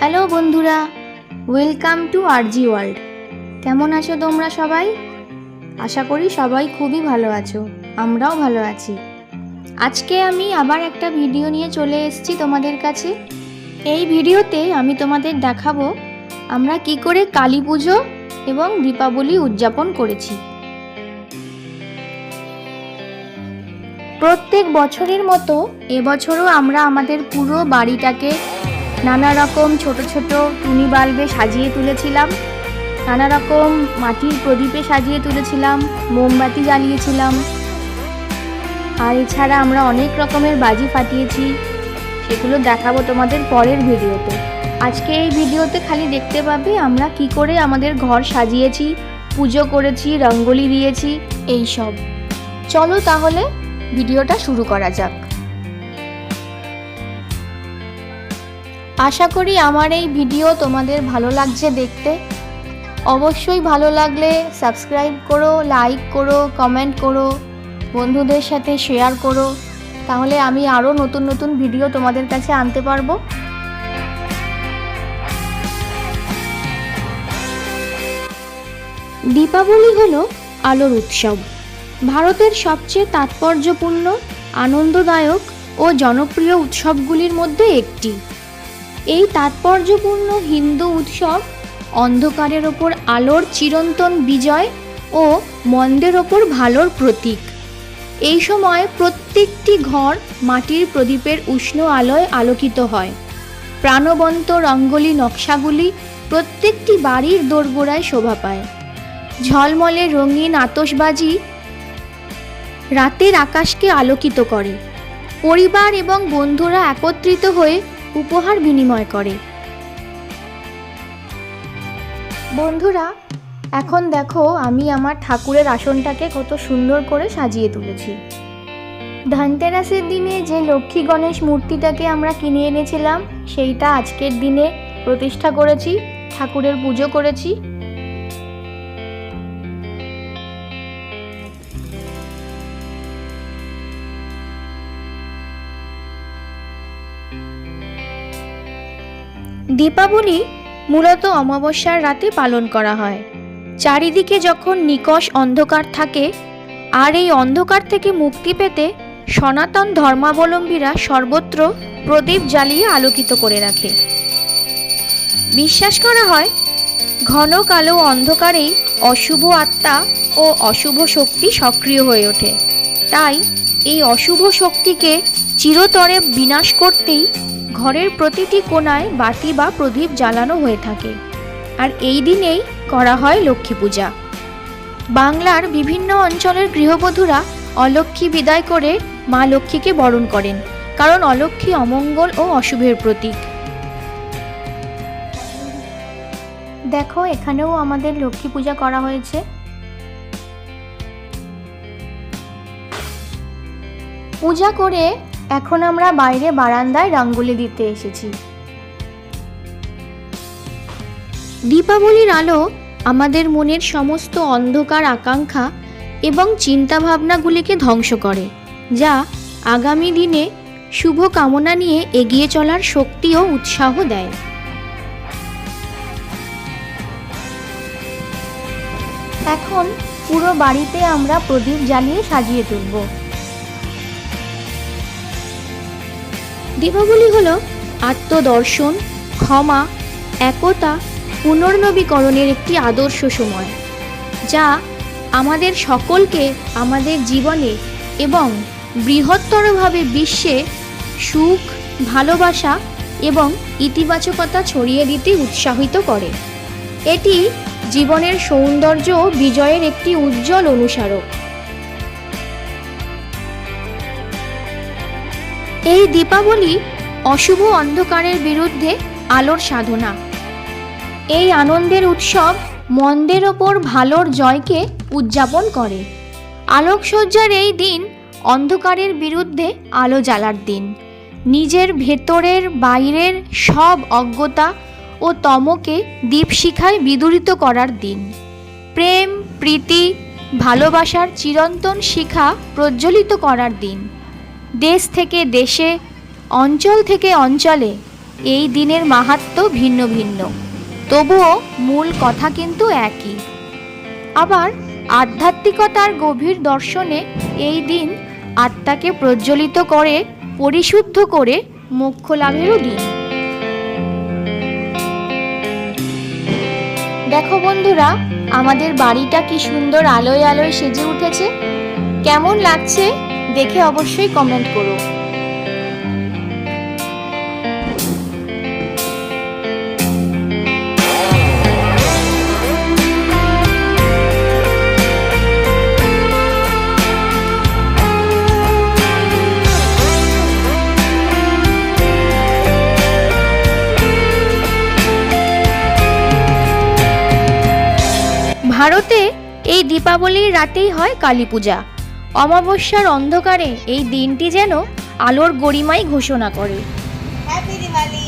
Hello বন্ধুরা welcome to RG world কেমন আছো তোমরা সবাই? আশা করি সবাই খুবই ভালো আছো, আমরাও ভালো আছি। আজকে আমি আবার একটা ভিডিও নিয়ে চলে এসেছি তোমাদের কাছে। এই ভিডিওতে আমি তোমাদের দেখাবো, আমরা কি করে কালী পুজো এবং দীপাবলি উদযাপন করেছি। প্রত্যেক বছরের মতো এবছরও আমরা আমাদের পুরো বাড়িটাকে নানা রকম ছোট ছোট টুনি বাল্বে সাজিয়ে তুলেছিলাম। নানা রকম মাটির প্রদীপে সাজিয়ে তুলেছিলাম, মোমবাতি জ্বালিয়েছিলাম। আর এছাড়া আমরা অনেক রকমের বাজি ফাটিয়েছি, সেগুলো দেখাবো তোমাদের পরের ভিডিওতে। আজকে এই ভিডিওতে খালি দেখতে পাবে আমরা কি করে আমাদের ঘর সাজিয়েছি, পুজো করেছি, রঙ্গোলি দিয়েছি, এই সব। চলো তাহলে ভিডিওটা শুরু করা যাক। আশা করি আমার এই ভিডিও তোমাদের ভালো লাগছে দেখতে। অবশ্যই ভালো লাগলে সাবস্ক্রাইব করো, লাইক করো, কমেন্ট করো, বন্ধুদের সাথে শেয়ার করো। তাহলে আমি আরও নতুন নতুন ভিডিও তোমাদের কাছে আনতে পারব। দীপাবলি হল আলোর উৎসব। ভারতের সবচেয়ে তাৎপর্যপূর্ণ, আনন্দদায়ক ও জনপ্রিয় উৎসবগুলির মধ্যে একটি। এই তাৎপর্যপূর্ণ হিন্দু উৎসব অন্ধকারের ওপর আলোর চিরন্তন বিজয় ও মন্দের ওপর ভালোর প্রতীক। এই সময় প্রত্যেকটি ঘর মাটির প্রদীপের উষ্ণ আলোয় আলোকিত হয়। প্রাণবন্ত রঙ্গোলি নকশাগুলি প্রত্যেকটি বাড়ির দোরগোড়ায় শোভা পায়। ঝলমলে রঙিন আতশবাজি রাতের আকাশকে আলোকিত করে। পরিবার এবং বন্ধুরা একত্রিত হয়ে উপহার বিনিময় করে। বন্ধুরা, এখন দেখো আমি আমার ঠাকুরের আসনটাকে কত সুন্দর করে সাজিয়ে তুলেছি। ধনতেরাসের দিনে যে লক্ষ্মী গণেশ মূর্তিটাকে আমরা কিনে এনেছিলাম, সেইটা আজকের দিনে প্রতিষ্ঠা করেছি, ঠাকুরের পুজো করেছি। দীপাবলি মূলত অমাবস্যার রাতে পালন করা হয়। চারিদিকে যখন নিকষ অন্ধকার থাকে, আর এই অন্ধকার থেকে মুক্তি পেতে সনাতন ধর্মাবলম্বীরা সর্বত্র প্রদীপ জ্বালিয়ে আলোকিত করে রাখে। বিশ্বাস করা হয়, ঘন কালো অন্ধকারেই অশুভ আত্মা ও অশুভ শক্তি সক্রিয় হয়ে ওঠে। তাই এই অশুভ শক্তিকে চিরতরে বিনাশ করতেই ঘরের প্রতিটি কোণায় বাতি বা প্রদীপ জ্বালানো হয়ে থাকে। আর এই দিনেই করা হয় লক্ষ্মী পূজা। বাংলার বিভিন্ন অঞ্চলের গৃহবধূরা অলক্ষ্মী বিদায় করে মা লক্ষ্মীকে বরণ করেন, কারণ অলক্ষ্মী অমঙ্গল ও অশুভের প্রতীক। দেখো, এখানেও আমাদের লক্ষ্মী পূজা করা হয়েছে। পূজা করে এখন আমরা বাইরে বারান্দায় রঙ্গোলি দিতে এসেছি। দীপাবলির আলো আমাদের মনের সমস্ত অন্ধকার আকাঙ্ক্ষা এবং চিন্তাভাবনাগুলিকে ধ্বংস করে, যা আগামী দিনে শুভ কামনা নিয়ে এগিয়ে চলার শক্তি ও উৎসাহ দেয়। এখন পুরো বাড়িতে আমরা প্রদীপ জ্বালিয়ে সাজিয়ে তুলব। দীপাবলি হল আত্মদর্শন, ক্ষমা, একতা, পুনর্নবীকরণের একটি আদর্শ সময়, যা আমাদের সকলকে আমাদের জীবনে এবং বৃহত্তরভাবে বিশ্বে সুখ, ভালোবাসা এবং ইতিবাচকতা ছড়িয়ে দিতে উৎসাহিত করে। এটি জীবনের সৌন্দর্য বিজয়ের একটি উজ্জ্বল অনুসারক। এই দীপাবলি অশুভ অন্ধকারের বিরুদ্ধে আলোর সাধনা। এই আনন্দের উৎসব মন্দের ওপর ভালোর জয়কে উদযাপন করে। আলোকসজ্জার এই দিন অন্ধকারের বিরুদ্ধে আলো জ্বালার দিন। নিজের ভেতরের, বাইরের সব অজ্ঞতা ও তমকে দীপশিখায় বিদূরিত করার দিন। প্রেম, প্রীতি, ভালোবাসার চিরন্তন শিখা প্রজ্বলিত করার দিন। দেশ থেকে দেশে, অঞ্চল থেকে অঞ্চলে এই দিনের মাহাত্ম্য ভিন্ন ভিন্ন। তবুও মূল কথা কিন্তু একই। আবার আধ্যাত্মিকতার গভীর দর্শনে এই দিন আত্মাকে প্রজ্বলিত করে, পরিশুদ্ধ করে মোক্ষ লাভেরও দিন। দেখো বন্ধুরা, আমাদের বাড়িটা কি সুন্দর আলোয় আলোয় সেজে উঠেছে। কেমন লাগছে? দেখে অবশ্যই কমেন্ট করো। ভারতে এই দীপাবলির রাতেই হয় কালী পূজা। অমাবস্যার অন্ধকারে এই দিনটি যেন আলোর গরিমাই ঘোষণা করে। হ্যাপি দিওয়ালি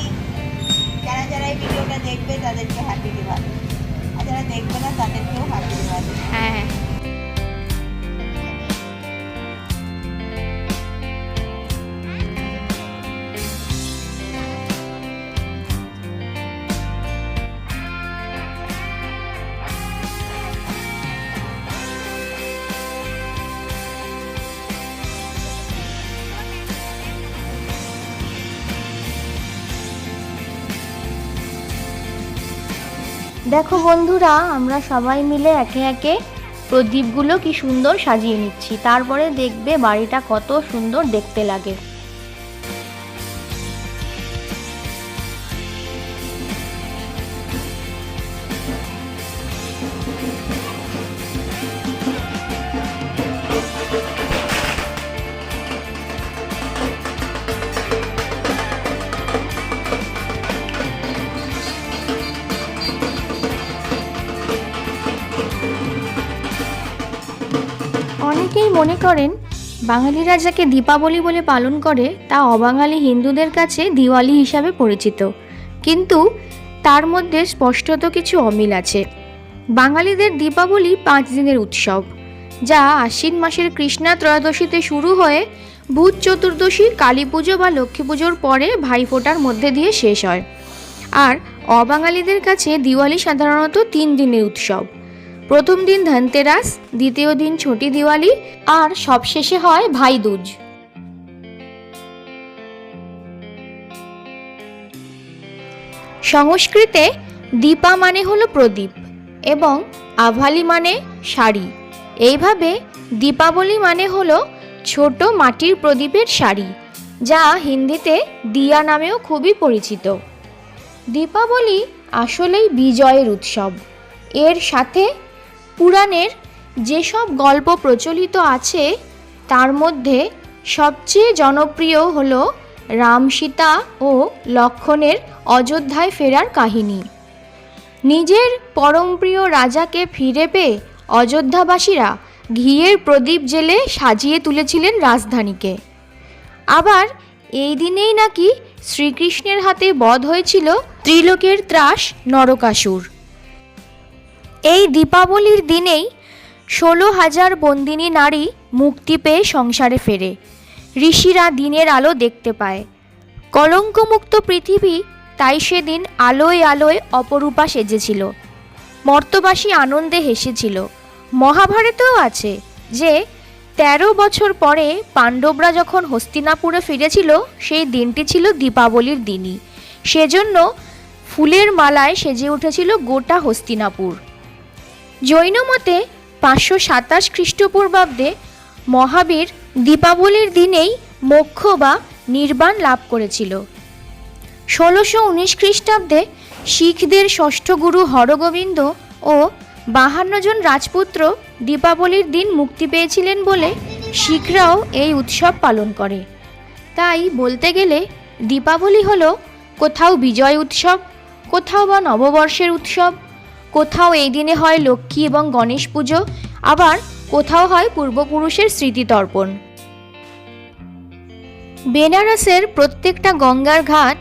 যারা যারা এই ভিডিওটা দেখবে তাদেরকে হ্যাপি দিওয়ালি আর যারা দেখবে না তাদেরকেও হ্যাপি দিওয়ালি হ্যাঁ। দেখো বন্ধুরা, আমরা সবাই মিলে একে একে প্রদীপগুলো কি সুন্দর সাজিয়ে নিচ্ছি। তারপরে দেখবে বাড়িটা কত সুন্দর দেখতে লাগে। মনে করেন, বাঙালিরা যাকে দীপাবলি বলে পালন করে, তা অবাঙালি হিন্দুদের কাছে দিওয়ালি হিসাবে পরিচিত। কিন্তু তার মধ্যে স্পষ্টত কিছু অমিল আছে। বাঙালিদের দীপাবলি পাঁচ দিনের উৎসব, যা আশ্বিন মাসের কৃষ্ণা ত্রয়োদশীতে শুরু হয়ে ভূত চতুর্দশী, কালী পুজো বা লক্ষ্মী পুজোর পরে ভাইফোঁটার মধ্যে দিয়ে শেষ হয়। আর অবাঙালিদের কাছে দিওয়ালি সাধারণত তিন দিনের উৎসব। প্রথম দিন ধনতেরাস, দ্বিতীয় দিন ছোটি দিওয়ালি, আর সবশেষে হয় ভাই দুজ। সংস্কৃতে দীপা মানে হলো প্রদীপ এবং আভালি মানে শাড়ি। এইভাবে দীপাবলি মানে হলো ছোট মাটির প্রদীপের শাড়ি, যা হিন্দিতে দিয়া নামেও খুবই পরিচিত। দীপাবলি আসলেই বিজয়ের উৎসব। এর সাথে পুরাণের যেসব গল্প প্রচলিত আছে, তার মধ্যে সবচেয়ে জনপ্রিয় হল রাম সীতা ও লক্ষণের অযোধ্যায় ফেরার কাহিনী। নিজের পরমপ্রিয় রাজাকে ফিরে পেয়ে অযোধ্যাবাসীরা ঘিয়ের প্রদীপ জেলে সাজিয়ে তুলেছিলেন রাজধানীকে। আবার এই দিনেই নাকি শ্রীকৃষ্ণের হাতে বধ হয়েছিল ত্রিলোকের ত্রাস নরকাসুর। এই দীপাবলির দিনেই ষোলো হাজার বন্দিনী নারী মুক্তি পেয়ে সংসারে ফেরে। ঋষিরা দিনের আলো দেখতে পায়। কলঙ্কমুক্ত পৃথিবী তাই সেদিন আলোয় আলোয় অপরূপা সেজেছিল। মর্তবাসী আনন্দে হেসেছিল। মহাভারতেও আছে যে, তেরো বছর পরে পাণ্ডবরা যখন হস্তিনাপুরে ফিরেছিল, সেই দিনটি ছিল দীপাবলির দিনই। সেজন্য ফুলের মালায় সেজে উঠেছিল গোটা হস্তিনাপুর। জৈন মতে পাঁচশো সাতাশ খ্রিস্টপূর্বাব্দে মহাবীর দীপাবলির দিনেই মোক্ষ বা নির্বাণ লাভ করেছিল। ষোলোশো উনিশ খ্রিস্টাব্দে শিখদের ষষ্ঠ গুরু হরগোবিন্দ ও বাহান্ন জন রাজপুত্র দীপাবলির দিন মুক্তি পেয়েছিলেন বলে শিখরাও এই উৎসব পালন করে। তাই বলতে গেলে দীপাবলি হলো কোথাও বিজয় উৎসব, কোথাও বা নববর্ষের উৎসব কোথাও এই দিনে হয় লক্ষ্মী এবং গণেশ পুজো, আবার কোথাও হয় পূর্বপুরুষের স্মৃতিতর্পণ। বেনারসের প্রত্যেকটা গঙ্গার ঘাট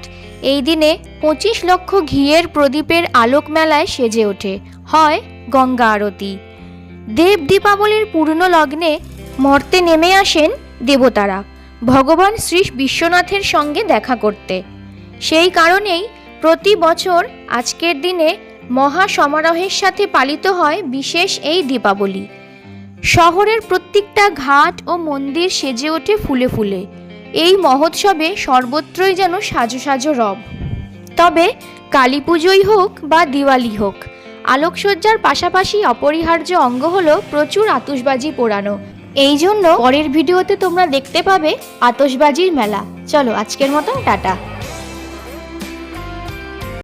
এই দিনে পঁচিশ লক্ষ ঘিয়ের প্রদীপের আলোক মেলায় সেজে ওঠে, হয় গঙ্গা আরতি। দেব দীপাবলির পূর্ণ লগ্নে মর্তে নেমে আসেন দেবতারা, ভগবান শ্রী বিশ্বনাথের সঙ্গে দেখা করতে। সেই কারণেই প্রতি বছর আজকের দিনে মহা সমারোহের সাথে পালিত হয় বিশেষ এই দীপাবলি। শহরের প্রত্যেকটা ঘাট ও মন্দির সেজে ওঠে ফুলে ফুলে। এই মহোৎসবে সর্বত্রই যেন সাজো সাজো রব। তবে কালী পুজোই হোক বা দিওয়ালি হোক, আলোকসজ্জার পাশাপাশি অপরিহার্য অঙ্গ হলো প্রচুর আতসবাজি পোড়ানো। এই জন্য পরের ভিডিওতে তোমরা দেখতে পাবে আতসবাজির মেলা। চলো আজকের মতন টাটা।